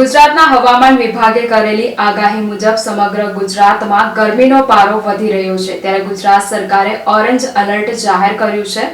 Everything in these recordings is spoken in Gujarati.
ગુજરાતના હવામાન વિભાગે કરેલી આગાહી મુજબ સમગ્ર ગુજરાતમાં ગરમીનો પારો વધી રહ્યો છે. ત્યારે ગુજરાત સરકારે ઓરેન્જ એલર્ટ જાહેર કર્યું છે,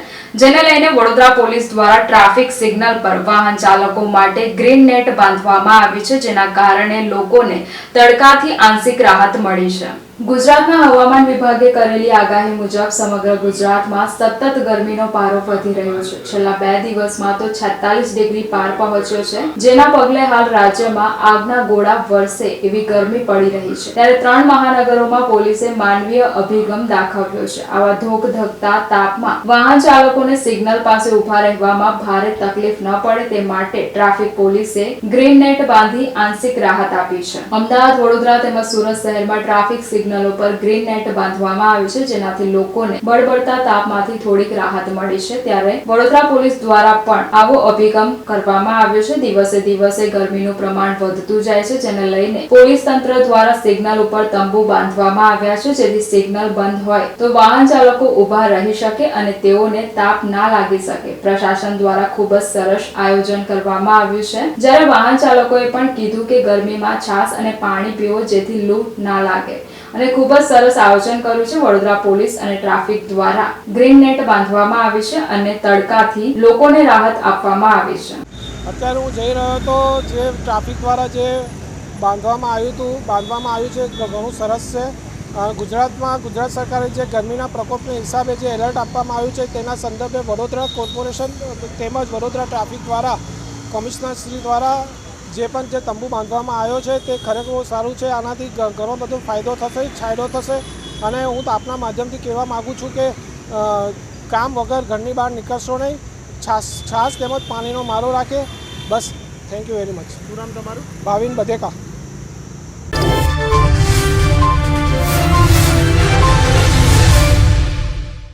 જેને લઈને વડોદરા પોલીસ દ્વારા ટ્રાફિક સિગ્નલ પર વાહન ચાલકો માટે ગ્રીન નેટ બાંધવામાં આવી છે, જેના કારણે લોકોને તડકાથી આંશિક રાહત મળી છે. ગુજરાતના હવામાન વિભાગે કરેલી આગાહી મુજબ સમગ્ર ગુજરાતમાં સતત ગરમીનો પારો વધી રહ્યો છે. છેલ્લા બે દિવસમાં તો 46 ડિગ્રી પાર પહોંચ્યો છે, જેના પગલે હાલ રાજ્યમાં આગના ગોળા વરસે એવી ગરમી પડી રહી છે. ત્યારે ત્રણ મહાનગરોમાં પોલીસે માનવીય અભિગમ દાખવ્યો છે. આવા ધોક ધકતા તાપમાં વાહન ચાલકોને સિગ્નલ પાસે ઊભા રહેવામાં ભારે તકલીફ ન પડે તે માટે ટ્રાફિક પોલીસે ગ્રીન નેટ બાંધી આંશિક રાહત આપી છે. અમદાવાદ, વડોદરા તેમજ સુરત શહેરમાં ટ્રાફિક સિગ્નલો પર ગ્રીન નેટ બાંધવામાં આવ્યું છે, જેનાથી લોકોને બળબડતા તાપમાંથી થોડીક રાહત મળી છે. ત્યારે વડોદરા પોલીસ દ્વારા પણ આવો અભિગમ કરવામાં આવ્યો છે. દિવસે દિવસે ગરમીનું પ્રમાણ વધતું જાય છે, જેને લઈને પોલીસ તંત્ર દ્વારા સિગ્નલ ઉપર તંબુ બાંધવામાં આવ્યા છે. જેથી સિગ્નલ બંધ હોય તો વાહન ચાલકો ઊભા રહી શકે અને તેઓને તાપ ના લાગી શકે. પ્રશાસન દ્વારા ખૂબ જ સરસ આયોજન કરવામાં આવ્યું છે. જ્યારે વાહન ચાલકોએ પણ કીધું કે ગરમીમાં છાશ અને પાણી પીવો જેથી લૂ ના લાગે. અને ખૂબ જ સરસ આયોજન કર્યું છે વડોદરા પોલીસ અને ટ્રાફિક દ્વારા. ગ્રીન નેટ બાંધવામાં આવી છે અને તડકાથી લોકોને રાહત આપવામાં આવી છે. અત્યારે હું જઈ રહ્યો હતો જે ટ્રાફિક દ્વારા જે બાંધવામાં આવ્યું હતું, બાંધવામાં આવ્યું છે ઘણું સરસ છે. ગુજરાતમાં, ગુજરાત સરકારે જે ગરમીના પ્રકોપને હિસાબે જે એલર્ટ આપવામાં આવ્યું છે, તેના સંદર્ભે વડોદરા કોર્પોરેશન તેમજ વડોદરા ટ્રાફિક દ્વારા કમિશનર શ્રી દ્વારા જે પણ જે તંબુ બાંધવામાં આવ્યો છે તે ખરેખર સારું છે. આનાથી ઘણો બધો ફાયદો થશે છાયડો થશે અને હું તો આપના માધ્યમથી કહેવા માગું છું કે કામ વગર ઘરની બહાર નીકળશો નહીં. છાસ છાસ તેમજ પાણીનો મારો રાખે. બસ થેન્ક યુ વેરી મચ શું નામ તમારું? ભાવિન બધેકા.